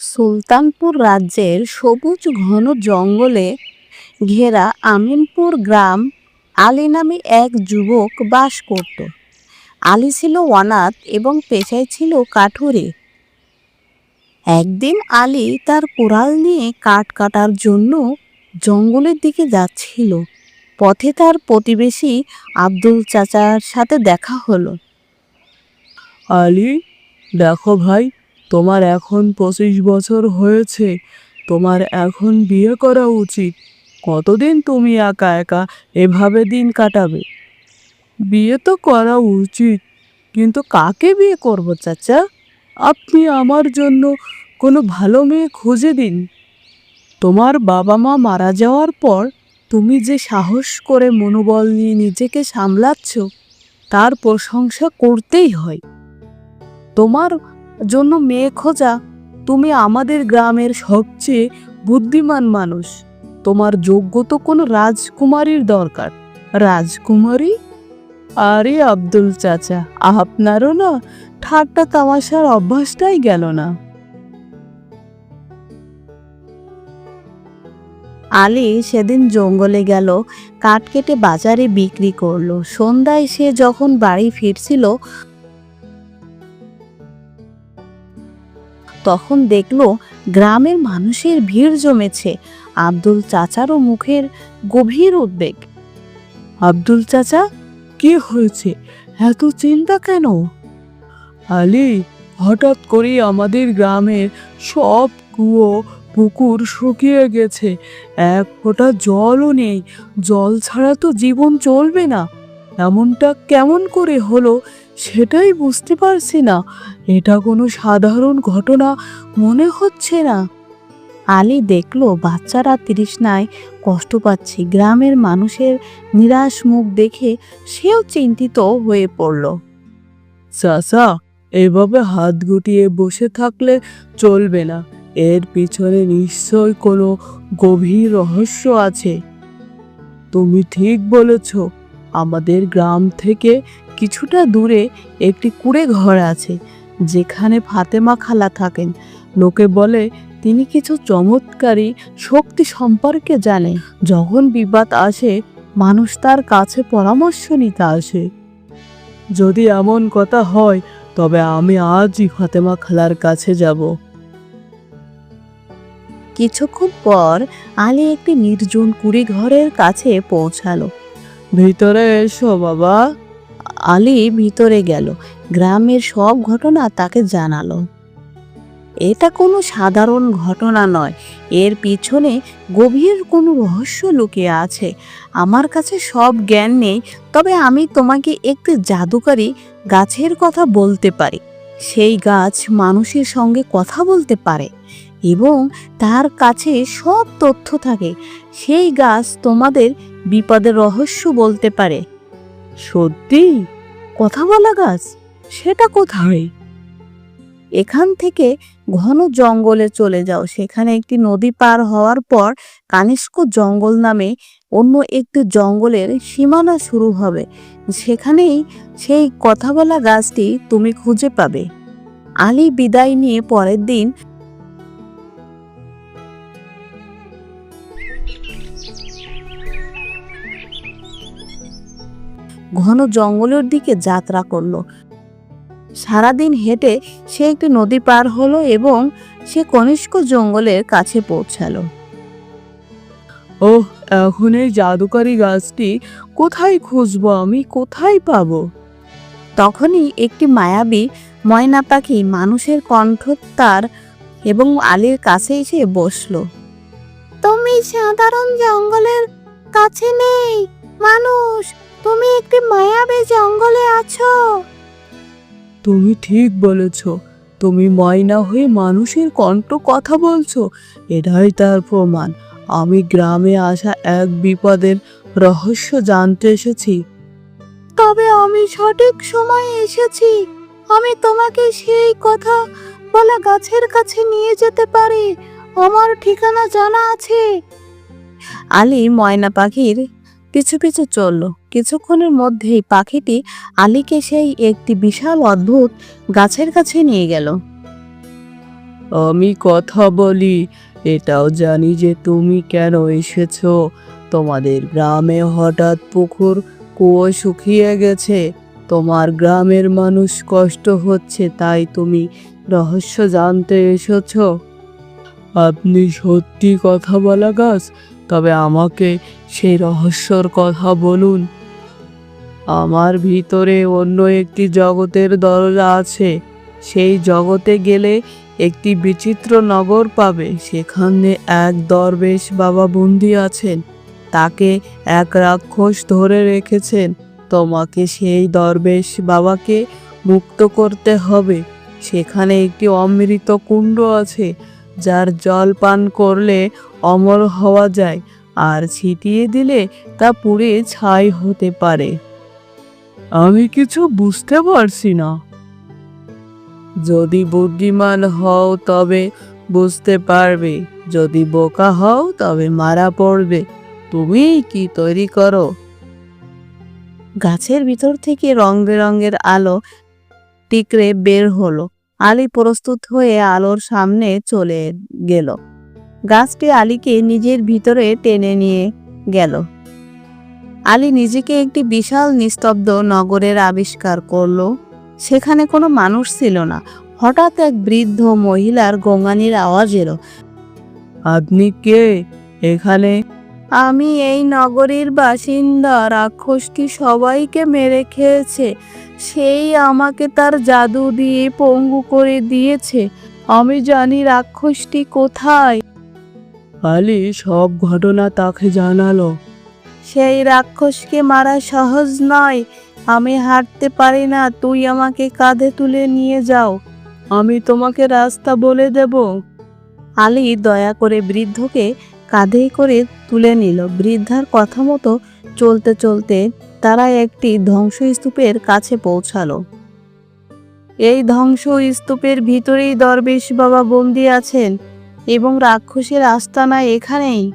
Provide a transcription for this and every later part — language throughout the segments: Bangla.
সুলতানপুর রাজ্যের সবুজ ঘন জঙ্গলে ঘেরা আমিনপুর গ্রাম আলী নামে এক যুবক বাস করত। আলী ছিল অনাথ এবং পেশায় ছিল কাঠুরে। একদিন আলী তার কোরাল নিয়ে কাঠ কাটার জন্য জঙ্গলের দিকে যাচ্ছিল। পথে তার প্রতিবেশী আব্দুল চাচার সাথে দেখা হলো। আলী, দেখো ভাই তোমার এখন পঁচিশ বছর হয়েছে, তোমার এখন বিয়ে করা উচিত। কতদিন তুমি একা একা এভাবে দিন কাটাবে? বিয়ে তো করা উচিত, কিন্তু কাকে বিয়ে করব চাচা? আপনি আমার জন্য কোনো ভালো মেয়ে খুঁজে দিন। তোমার বাবা মা মারা যাওয়ার পর তুমি যে সাহস করে মনোবল নিয়ে নিজেকে সামলাচ্ছ, তার প্রশংসা করতেই হয়। তোমার জন্য মেয়ে খোঁজা তুমি আমাদের গ্রামের সবচেয়ে বুদ্ধিমান মানুষ। তোমার যোগ্য তো কোনো রাজকুমারীর দরকার। রাজকুমারী? আরে আব্দুল চাচা, আপনারও না ঠাট্টা তামাশার অভ্যাসটাই গেল না। আলী সেদিন জঙ্গলে গেল, কাঠ কেটে বাজারে বিক্রি করল। সন্ধ্যায় সে যখন বাড়ি ফিরছিল তখন দেখল গ্রামের মানুষের ভিড় জমেছে। আব্দুল চাচারও মুখের গভীর উদ্বেগ। আব্দুল চাচা, কি হয়েছে? এত চিন্তা কেন? আলী, হঠাৎ করে আমাদের গ্রামের সব কুয়ো, পুকুর শুকিয়ে গেছে। এক ফোঁটা জলও নেই। জল ছাড়া তো জীবন চলবে না। এমনটা কেমন করে হলো সেটাই বুঝতে পারছি না। এটা কোনো সাধারণ ঘটনা, মনে হচ্ছে না। আলী দেখল বাচ্চারা তৃষ্ণায় কষ্ট পাচ্ছে। গ্রামের মানুষের নিরাশ মুখ দেখে সেও চিন্তিত হয়ে পড়ল। চাচা, এভাবে হাত গুটিয়ে বসে থাকলে চলবে না। এর পিছনে নিশ্চয় কোনো গভীর রহস্য আছে। তুমি ঠিক বলেছ, আমাদের গ্রাম থেকে কিছুটা দূরে একটি কুড়ে ঘর আছে যেখানে ফাতেমা খালা থাকেন। লোকে বলে তিনি কিছু চমৎকারী শক্তি সম্পর্কে জানে যখন বিবাদ আসে মানুষ তার কাছে পরামর্শ নিতে আসে। যদি এমন কথা হয় তবে আমি আজই ফাতেমা খালার কাছে যাব। কিছুক্ষণ পর আলী একটি নির্জন কুড়ি ঘরের কাছে পৌঁছালো। ভিতরে এসো বাবা। আলী ভিতরে গেল। গ্রামের সব ঘটনা তাকে জানালো। এটা কোনো সাধারণ ঘটনা নয়। এর পিছনে গভীর কোনো রহস্য লুকিয়ে আছে। আমার কাছে সব জ্ঞান নেই, তবে আমি তোমাকে একটি জাদুকারী গাছের কথা বলতে পারি। সেই গাছ মানুষের সঙ্গে কথা বলতে পারে এবং তার কাছে সব তথ্য থাকে। সেই গাছ তোমাদের বিপদের রহস্য বলতে পারে। সত্যি? কথা বলা গাছ, সেটা কোথায়? এখান থেকে ঘন জঙ্গলে চলে যাও। সেখানে একটি নদী পার হওয়ার পর কানিষ্ক জঙ্গল নামে অন্য একটি জঙ্গলের সীমানা শুরু হবে। সেখানেই সেই কথা বলা গাছটি তুমি খুঁজে পাবে। আলী বিদায় নিয়ে পরের দিন ঘন জঙ্গলের দিকে যাত্রা করল। সারাদিন হেঁটে সে একটি নদী পার হলো এবং সে কনিষ্ক জঙ্গলের কাছে পৌঁছালো। ওহ এখন এই জাদুকারি গাছটি কোথায় খুঁজবো আমি? কোথায় পাবো? তখনই একটি মায়াবী ময়না পাখি মানুষের কণ্ঠতার এবং আলীর কাছে এসে বসল। তুমি সাধারণ জঙ্গলের কাছে নেই মানুষ! তুমি একটি মায়াবী জঙ্গলে আছো। তুমি ঠিক বলেছ। তুমি ময়না হয়ে মানুষের কণ্ঠ কথা বলছো। এটাই তার প্রমাণ। আমি গ্রামে আসা এক বিপদের রহস্য জানতে এসেছি। তবে আমি সঠিক সময়ে এসেছি। আমি তোমাকে সেই কথা বলা গাছের কাছে নিয়ে যেতে পারি। আমার ঠিকানা জানা আছে। আলী ময়না পাখির পিছু পিছু চলল। কিছুক্ষণের মধ্যেই পাখিটি আলীকে সেই একটি বিশাল অদ্ভুত গাছের কাছে নিয়ে গেল। আমি কথা বলি এটাও জানি যে তুমি কেন এসেছ। তোমাদের গ্রামে হঠাৎ পুকুর কুয়ো শুকিয়ে গেছে। তোমার গ্রামের মানুষ কষ্ট হচ্ছে তাই তুমি রহস্য জানতে এসেছ। আপনি সত্যি কথা বলা গাছ তবে আমাকে সেই রহস্যর কথা বলুন। আমার ভিতরে অন্য একটি জগতের দরজা আছে। সেই জগতে গেলে একটি বিচিত্র নগর পাবে। সেখানে এক দরবেশ বাবা বন্দি আছেন। তাকে এক রাক্ষস ধরে রেখেছেন। তোমাকে সেই দরবেশ বাবাকে মুক্ত করতে হবে। সেখানে একটি অমৃত কুণ্ড আছে। যার জল পান করলে অমর হওয়া যায়, আর ছিটিয়ে দিলে তা পুড়ে ছাই হতে পারে। আমি কিছু বুঝতে পারছি না। যদি বুদ্ধিমান হও তবে বুঝতে পারবে, যদি বোকা হও তবে মারা পড়বে। তুমি কি তৈরি করো? গাছের ভিতর থেকে রং বেরঙের আলো টিকরে বের হলো। আলী প্রস্তুত হয়ে আলোর সামনে চলে গেল। গাছটি আলীকে নিজের ভিতরে টেনে নিয়ে গেল। আলী নিজেকে একটি বিশাল নিস্তব্ধ নগরের আবিষ্কার করল। সেখানে কোনো মানুষ ছিল না। হঠাৎ এক বৃদ্ধ মহিলার গঙ্গানির আওয়াজ এলো। আপনি কে? এখানে? আমি এই নগরীর বাসিন্দা। রাক্ষসটি সবাইকে মেরে খেয়েছে? সেই আমাকে তার জাদু দিয়ে পঙ্গু করে দিয়েছে। আমি জানি রাক্ষসটি কোথায়। আলী সব ঘটনা তাকে জানালো। সেই রাক্ষসকে মারা সহজ নয়। আমি হাঁটতে পারি না তুই আমাকে কাঁধে তুলে নিয়ে যাও। আমি তোমাকে রাস্তা বলে দেব। আলী দয়া করে বৃদ্ধকে কাঁধে করে তুলে নিল। বৃদ্ধার কথা মতো চলতে চলতে তারা একটি ধ্বংসস্তূপের কাছে পৌঁছালো। এই ধ্বংস স্তূপের ভিতরেই দরবেশ বাবা বন্দি আছেন এবং রাক্ষসের আস্তানা এখানেই।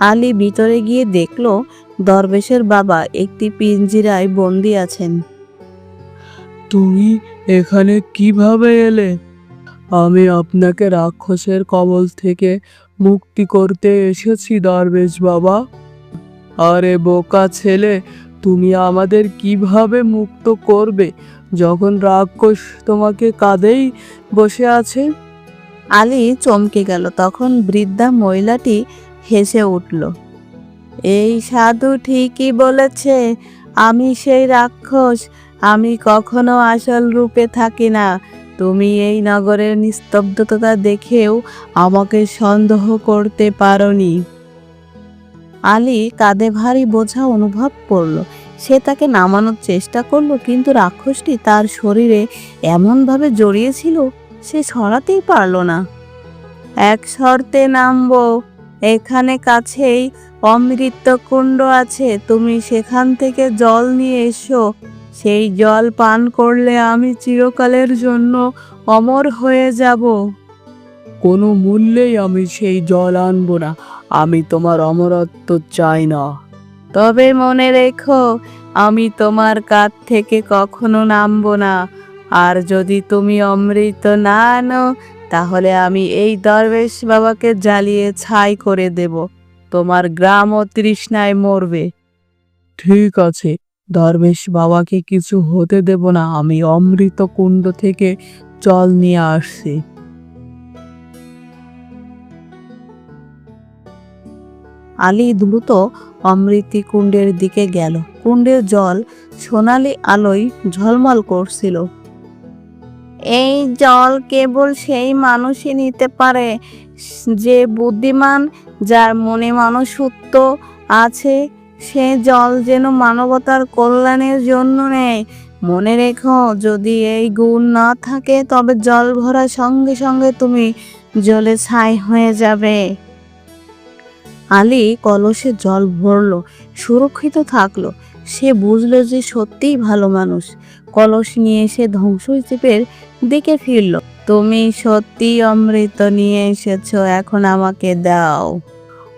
আলী ভিতরে গিয়ে দেখল, দরবেশের বাবা একটি পিঞ্জিরায় বন্দি আছেন। তুমি এখানে কীভাবে এলে? আমি আপনাকে রাক্ষসের কবল থেকে মুক্তি করতে এসেছি, দরবেশ বাবা। আরে বোকা ছেলে, তুমি আমাদের কীভাবে মুক্ত করবে? যখন রাক্ষস তোমাকে কাঁধেই বসে আছে। আলী চমকে গেল, তখন বৃদ্ধা মহিলাটি হেসে উঠল, এই সাধু ঠিকই বলেছে, আমি সেই রাক্ষস, আমি কখনো আসল রূপে থাকি না। তুমি এই নগরের নিস্তব্ধতা দেখেও আমাকে সন্দেহ করতে পারোনি। আলী কাঁধে ভারী বোঝা অনুভব করল। সে তাকে নামানোর চেষ্টা করল, কিন্তু রাক্ষসটি তার শরীরে এমনভাবে জড়িয়েছিল সে সরাতেই পারল না। এক শর্তে নামবো, এখানে কাছেই অমৃত কুণ্ড আছে, তুমি সেখান থেকে জল নিয়ে এসো। সেই জল পান করলে আমি চিরকালের জন্য অমর হয়ে যাব। কোনো মূল্যেই আমি সেই জল আনব না। আমি তোমার অমরত্ব চাই না। তবে মনে রেখো আমি তোমার কাছ থেকে কখনো নামবো না। আর যদি তুমি অমৃত না আনো তাহলে আমি এই দরবেশ বাবাকে জ্বালিয়ে ছাই করে দেব। তোমার গ্রাম ও তৃষ্ণায় মরবে। ঠিক আছে দরবেশ বাবাকে কিছু হতে দেব না আমি অমৃত কুণ্ড থেকে জল নিয়ে আসছি। আলী দ্রুত অমৃতি কুণ্ডের দিকে গেল। কুণ্ডের জল সোনালি আলোয় ঝলমল করছিল। এই জল কেবল সেই মানুষই নিতে পারে, যে বুদ্ধিমান, যার মনে মানুষত্ব আছে। সে জল যেন মানবতার কল্যাণের জন্য নেয়। মনে রেখো, যদি এই গুণ না থাকে, তবে জল ভরার সঙ্গে সঙ্গে তুমি জলে ছাই হয়ে যাবে। আলী কলসে জল ভরল সুরক্ষিত থাকল। সে বুঝলো যে সত্যিই ভালো মানুষ। কলস নিয়ে এসে ধ্বংসস্তূপের দিকে ফিরল। তুমি সত্যি অমৃত নিয়ে এসেছ এখন আমাকে দাও।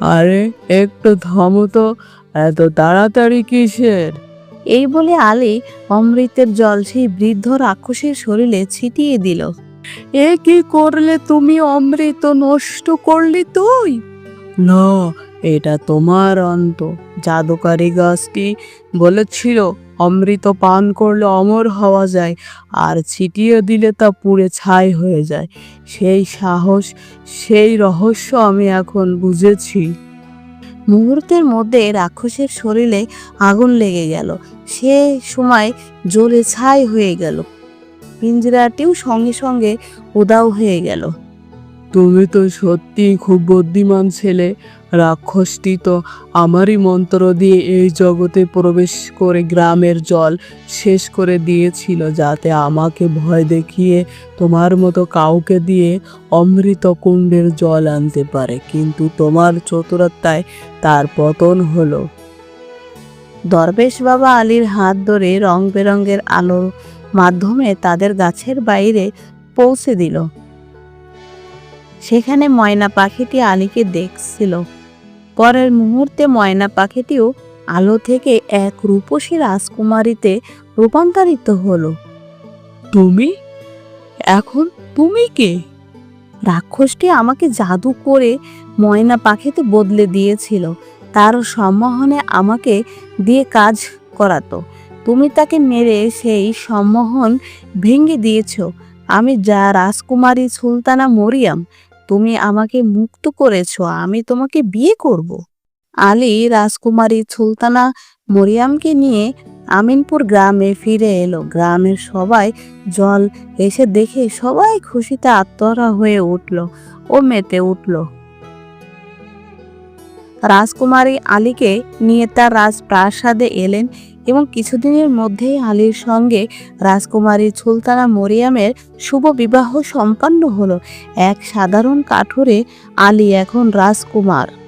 আরে একটু থামো তো এত তাড়াতাড়ি কিসের? এই বলে আলী অমৃতের জল সেই বৃদ্ধ রাক্ষসের শরীরে ছিটিয়ে দিল। এ কি করলে তুমি অমৃত নষ্ট করলি তুই? না, এটা তোমার অন্ত। জাদুকারি গাছটি বলেছিল, অমৃত পান করলে অমর হওয়া যায়, আর ছিটিয়ে দিলে তা পুড়ে ছাই হয়ে যায়। সেই সাহস, সেই রহস্য আমি এখন বুঝেছি। মুহূর্তের মধ্যে রাক্ষসের শরীরে আগুন লেগে গেল। সে সময় জ্বলে ছাই হয়ে গেল। পিঞ্জরাটিও সঙ্গে সঙ্গে উদাও হয়ে গেল। তুমি তো সত্যি খুব বুদ্ধিমান ছেলে। রাক্ষসটি তো আমারই মন্ত্র দিয়ে এই জগতে প্রবেশ করে গ্রামের জল শেষ করে দিয়েছিল, যাতে আমাকে ভয় দেখিয়ে তোমার মতো কাউকে দিয়ে অমৃত কুণ্ডের জল আনতে পারে। কিন্তু তোমার চতুরতায় তার পতন হলো। দরবেশ বাবা আলীর হাত ধরে রং বেরঙের আলোর মাধ্যমে তাদের গাছের বাইরে পৌঁছে দিল। সেখানে ময়না পাখিটি আলীকে দেখছিল। পরের মুহূর্তে ময়না পাখিটিও আলো থেকে এক রূপসী রাজকুমারীতে রূপান্তরিত হলো। তুমি? এখন তুমি কে? রাক্ষসটি আমাকে জাদু করে ময়না পাখিতে বদলে দিয়েছিল। তার সম্মোহনে আমাকে দিয়ে কাজ করাতো। তুমি তাকে মেরে সেই সম্মোহন ভেঙে দিয়েছ। আমি যা রাজকুমারী সুলতানা মরিয়াম তুমি আমাকে মুক্ত করেছ, আমি তোমাকে বিয়ে করব। আলী রাজকুমারী সুলতানা মরিয়ামকে নিয়ে আমিনপুর গ্রামে ফিরে এলো গ্রামের সবাই জল এসে দেখে সবাই খুশিতে আত্মহারা হয়ে উঠল ও মেতে উঠল রাজকুমারী আলীকে নিয়ে তার রাজপ্রাসাদে এলেন এবং কিছুদিনের মধ্যেই আলীর সঙ্গে রাজকুমারী সুলতানা মরিয়ামের শুভ বিবাহ সম্পন্ন হলো। এক সাধারণ কাঠুরে আলী এখন রাজকুমার।